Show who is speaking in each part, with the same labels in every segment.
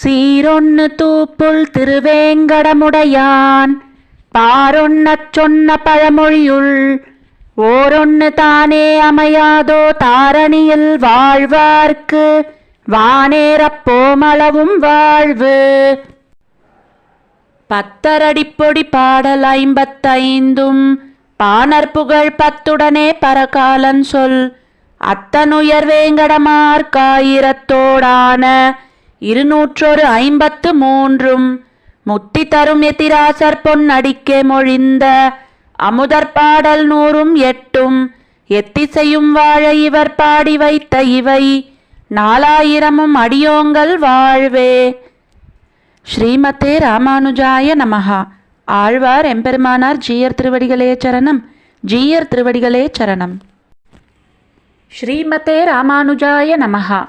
Speaker 1: சீரொன்னு தூப்புள் திருவேங்கடமுடையான். பாரொன்னச் சொன்ன பழமொழியுள் ஓரொன்னு தானே அமையாதோ தாரணியில் வாழ்வார்க்கு. வானேரப்போமளவும் வாழ்வு. பத்தரடிப்பொடி பாடல் ஐம்பத்தைந்தும் பாணர் புகழ் பத்துடனே பரகாலன் சொல். அத்தனுயர் வேங்கடமார்க்காயிரத்தோடான இருநூற்றொரு ஐம்பத்து மூன்றும் முத்தி தரும் எத்திராசர் பொன்னடிக்கே மொழிந்த அமுதற் பாடல் நூறும் எட்டும் எத்திசையும் வாழ இவர் பாடி வைத்த இவை நாலாயிரமும் அடியோங்கள் வாழ்வே. ஸ்ரீமதே ராமானுஜாய நமஹா. ஆழ்வார் எம்பெருமானார் ஜீயர் திருவடிகளே சரணம். ஜீயர் திருவடிகளே சரணம். ஸ்ரீமதே ராமானுஜாய நமஹா.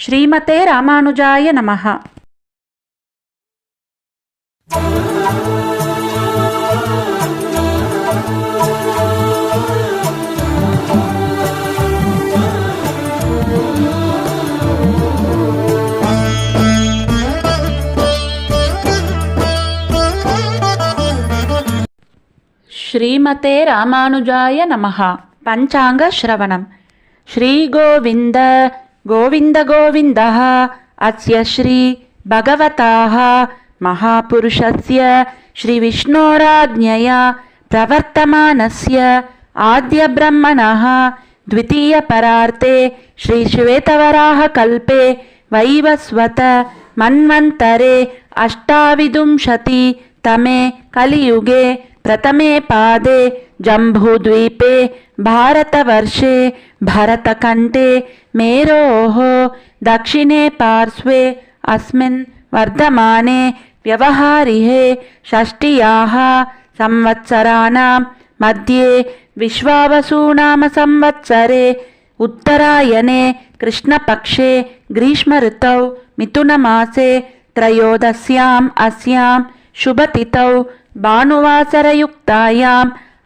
Speaker 1: ஸ்ரீமதே ராமானுஜாய நமஹா. ஸ்ரீமதே ராமானுஜாய நமஹா. பஞ்சாங்க ஸ்ரவணம். ஸ்ரீகோவிந்த गोविन्दगोविन्दः अस्य श्री भगवताः महापुरुषस्य श्रीविष्णोराज्ञया प्रवर्तमानस्य आद्यब्रह्मणः द्वितीयपरार्ते श्रीश्वेतवराहकल्पे वैवस्वत मन्वन्तरे अष्टाविंशतितमे कलियुगे प्रथमे पादे जम्भुद्वीपे भारतवर्षे भरतकण्ठे मेरोः दक्षिणे पार्श्वे अस्मिन् वर्धमाने व्यवहारिहे षष्ट्याः संवत्सराणां मध्ये विश्वावसूनाम संवत्सरे उत्तरायणे कृष्णपक्षे ग्रीष्मऋतौ मिथुनमासे त्रयोदश्याम् अस्यां शुभतिथौ भानुवासरयुक्तायाम्